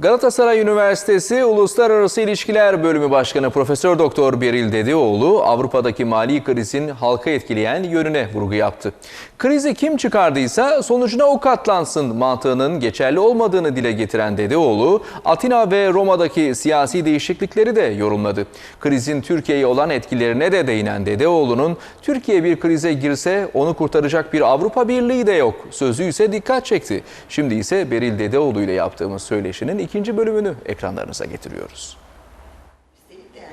Galatasaray Üniversitesi Uluslararası İlişkiler Bölümü Başkanı Profesör Doktor Beril Dedioğlu Avrupa'daki mali krizin halka etkileyen yönüne vurgu yaptı. Krizi kim çıkardıysa sonucuna o katlansın mantığının geçerli olmadığını dile getiren Dedioğlu, Atina ve Roma'daki siyasi değişiklikleri de yorumladı. Krizin Türkiye'ye olan etkilerine de değinen Dedioğlu'nun Türkiye bir krize girse onu kurtaracak bir Avrupa Birliği de yok sözü ise dikkat çekti. Şimdi ise Beril Dedeoğlu ile yaptığımız söyleşinin ikinci bölümünü ekranlarınıza getiriyoruz.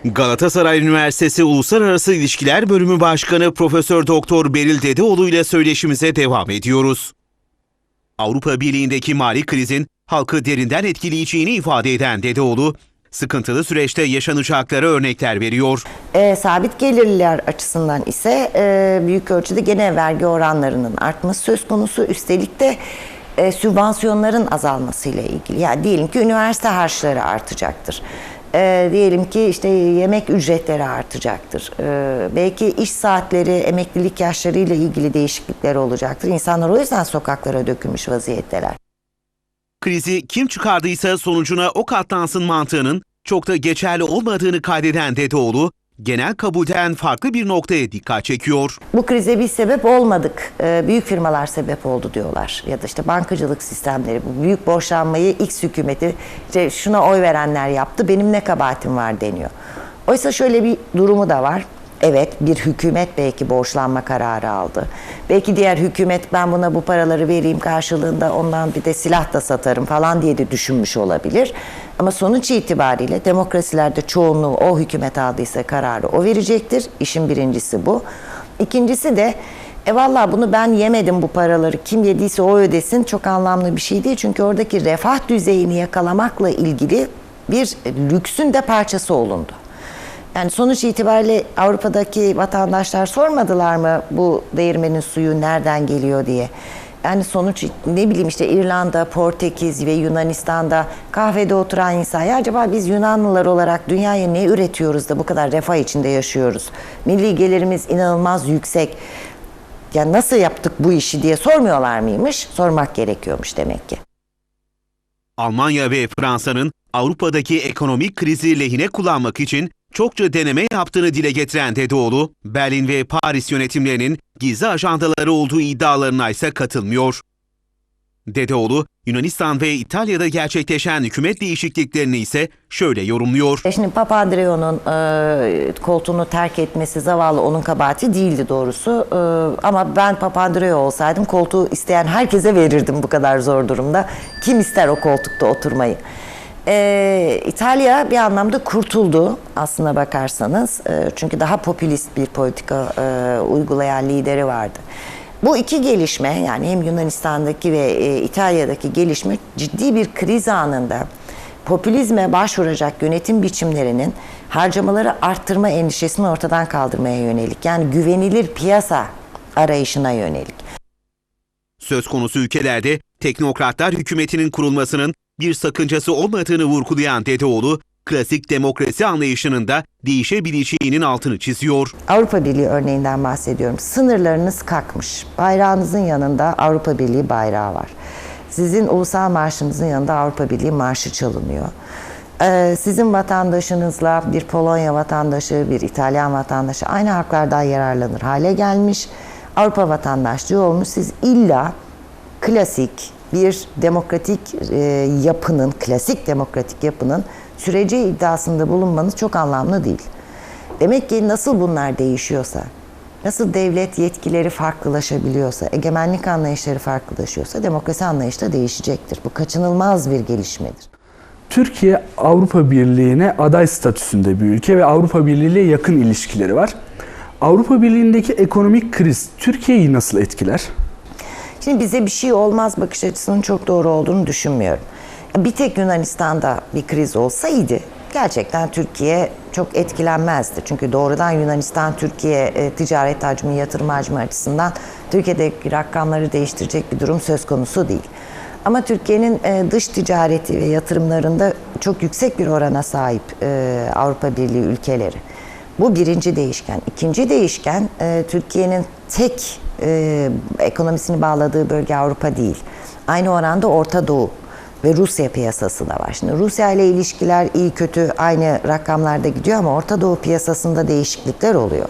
Galatasaray Üniversitesi Uluslararası İlişkiler Bölümü Başkanı Profesör Doktor Beril Dedeoğlu ile söyleşimize devam ediyoruz. Avrupa Birliği'ndeki mali krizin halkı derinden etkileyeceğini ifade eden Dedeoğlu, sıkıntılı süreçte yaşanacakları örnekler veriyor. E, sabit gelirliler açısından ise e, büyük ölçüde gene vergi oranlarının artması söz konusu. Üstelik de e, sübvansiyonların azalmasıyla ilgili. Yani diyelim ki üniversite harçları artacaktır. E, diyelim ki işte yemek ücretleri artacaktır. E, belki iş saatleri, emeklilik yaşları ile ilgili değişiklikler olacaktır. İnsanlar o yüzden sokaklara dökülmüş vaziyetteler. Krizi kim çıkardıysa sonucuna o katlansın mantığının çok da geçerli olmadığını kaydeden Dedeoğlu, genel kabulden farklı bir noktaya dikkat çekiyor. Bu krize biz sebep olmadık. Ee, büyük firmalar sebep oldu diyorlar. Ya da işte bankacılık sistemleri, bu büyük borçlanmayı X hükümeti işte şuna oy verenler yaptı. Benim ne kabahatim var deniyor. Oysa şöyle bir durumu da var. Evet bir hükümet belki borçlanma kararı aldı. Belki diğer hükümet ben buna bu paraları vereyim karşılığında ondan bir de silah da satarım falan diye de düşünmüş olabilir. Ama sonuç itibariyle demokrasilerde çoğunluğu o hükümet aldıysa kararı o verecektir. İşin birincisi bu. İkincisi de e valla bunu ben yemedim bu paraları kim yediyse o ödesin çok anlamlı bir şey değil. Çünkü oradaki refah düzeyini yakalamakla ilgili bir lüksün de parçası olundu. Yani sonuç itibariyle Avrupa'daki vatandaşlar sormadılar mı bu değirmenin suyu nereden geliyor diye. Yani sonuç ne bileyim işte İrlanda, Portekiz ve Yunanistan'da kahvede oturan insan ya acaba biz Yunanlılar olarak dünyaya ne üretiyoruz da bu kadar refah içinde yaşıyoruz? Milli gelirimiz inanılmaz yüksek. Ya nasıl yaptık bu işi diye sormuyorlar mıymış? Sormak gerekiyormuş demek ki. Almanya ve Fransa'nın Avrupa'daki ekonomik krizi lehine kullanmak için çokça deneme yaptığını dile getiren Dedeoğlu, Berlin ve Paris yönetimlerinin gizli ajandaları olduğu iddialarına ise katılmıyor. Dedeoğlu, Yunanistan ve İtalya'da gerçekleşen hükümet değişikliklerini ise şöyle yorumluyor. E Şimdi Papandreou'nun e, koltuğunu terk etmesi zavallı onun kabahati değildi doğrusu. E, ama ben Papandreou olsaydım koltuğu isteyen herkese verirdim bu kadar zor durumda. Kim ister o koltukta oturmayı? E, İtalya bir anlamda kurtuldu aslına bakarsanız. E, çünkü daha popülist bir politika e, uygulayan lideri vardı. Bu iki gelişme yani hem Yunanistan'daki ve e, İtalya'daki gelişme ciddi bir kriz anında popülizme başvuracak yönetim biçimlerinin harcamaları arttırma endişesini ortadan kaldırmaya yönelik. Yani güvenilir piyasa arayışına yönelik. Söz konusu ülkelerde teknokratlar hükümetinin kurulmasının bir sakıncası olmadığını vurgulayan Dedeoğlu, klasik demokrasi anlayışının da değişebileceğinin altını çiziyor. Avrupa Birliği örneğinden bahsediyorum. Sınırlarınız kalkmış. Bayrağınızın yanında Avrupa Birliği bayrağı var. Sizin ulusal marşınızın yanında Avrupa Birliği marşı çalınıyor. Ee, sizin vatandaşınızla bir Polonya vatandaşı, bir İtalyan vatandaşı aynı haklardan yararlanır hale gelmiş. Avrupa vatandaşlığı olmuş. Siz illa klasik bir demokratik e, yapının, klasik demokratik yapının süreci iddiasında bulunmanız çok anlamlı değil. Demek ki nasıl bunlar değişiyorsa, nasıl devlet yetkileri farklılaşabiliyorsa, egemenlik anlayışları farklılaşıyorsa demokrasi anlayışı da değişecektir. Bu kaçınılmaz bir gelişmedir. Türkiye Avrupa Birliği'ne aday statüsünde bir ülke ve Avrupa Birliği ile yakın ilişkileri var. Avrupa Birliği'ndeki ekonomik kriz Türkiye'yi nasıl etkiler? Şimdi bize bir şey olmaz bakış açısının çok doğru olduğunu düşünmüyorum. Bir tek Yunanistan'da bir kriz olsaydı gerçekten Türkiye çok etkilenmezdi. Çünkü doğrudan Yunanistan Türkiye e, ticaret hacmi, yatırım hacmi açısından Türkiye'deki rakamları değiştirecek bir durum söz konusu değil. Ama Türkiye'nin e, dış ticareti ve yatırımlarında çok yüksek bir orana sahip e, Avrupa Birliği ülkeleri. Bu birinci değişken. İkinci değişken Türkiye'nin tek e, ekonomisini bağladığı bölge Avrupa değil. Aynı oranda Orta Doğu ve Rusya piyasası da var. Şimdi Rusya ile ilişkiler iyi kötü aynı rakamlarda gidiyor ama Orta Doğu piyasasında değişiklikler oluyor.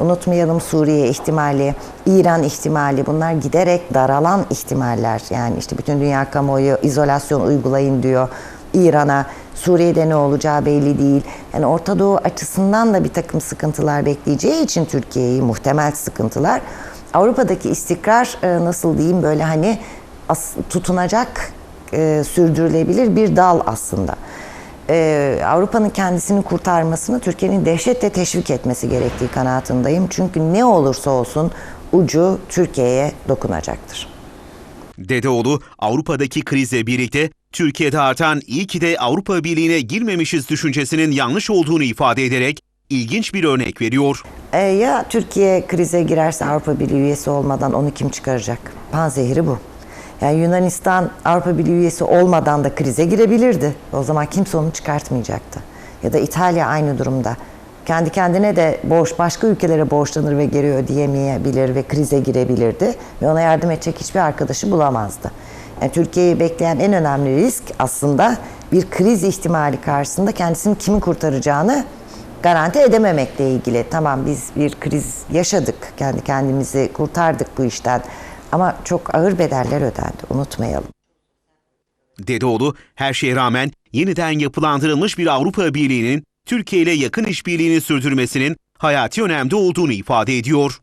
Unutmayalım Suriye ihtimali, İran ihtimali bunlar giderek daralan ihtimaller. Yani işte bütün dünya kamuoyu izolasyon uygulayın diyor İran'a. Suriye'de ne olacağı belli değil. Yani Orta Doğu açısından da bir takım sıkıntılar bekleyeceği için Türkiye'yi muhtemel sıkıntılar. Avrupa'daki istikrar e, nasıl diyeyim böyle hani tutunacak e, sürdürülebilir bir dal aslında. E, Avrupa'nın kendisini kurtarmasını Türkiye'nin dehşetle teşvik etmesi gerektiği kanaatindeyim. Çünkü ne olursa olsun ucu Türkiye'ye dokunacaktır. Dedeoğlu Avrupa'daki krizle birlikte Türkiye'de artan iyi ki de Avrupa Birliği'ne girmemişiz düşüncesinin yanlış olduğunu ifade ederek ilginç bir örnek veriyor. E, ya Türkiye krize girerse Avrupa Birliği üyesi olmadan onu kim çıkaracak? Panzehiri bu. Yani Yunanistan Avrupa Birliği üyesi olmadan da krize girebilirdi. O zaman kimse onu çıkartmayacaktı. Ya da İtalya aynı durumda. Kendi kendine de borç, başka ülkelere borçlanır ve geri ödeyemeyebilir ve krize girebilirdi. Ve ona yardım edecek hiçbir arkadaşı bulamazdı. Yani Türkiye'yi bekleyen en önemli risk aslında bir kriz ihtimali karşısında kendisini kimin kurtaracağını garanti edememekle ilgili. Tamam biz bir kriz yaşadık. Kendi kendimizi kurtardık bu işten. Ama çok ağır bedeller ödendi. Unutmayalım. Dedeoğlu her şeye rağmen yeniden yapılandırılmış bir Avrupa Birliği'nin Türkiye ile yakın işbirliğini sürdürmesinin hayati önemde olduğunu ifade ediyor.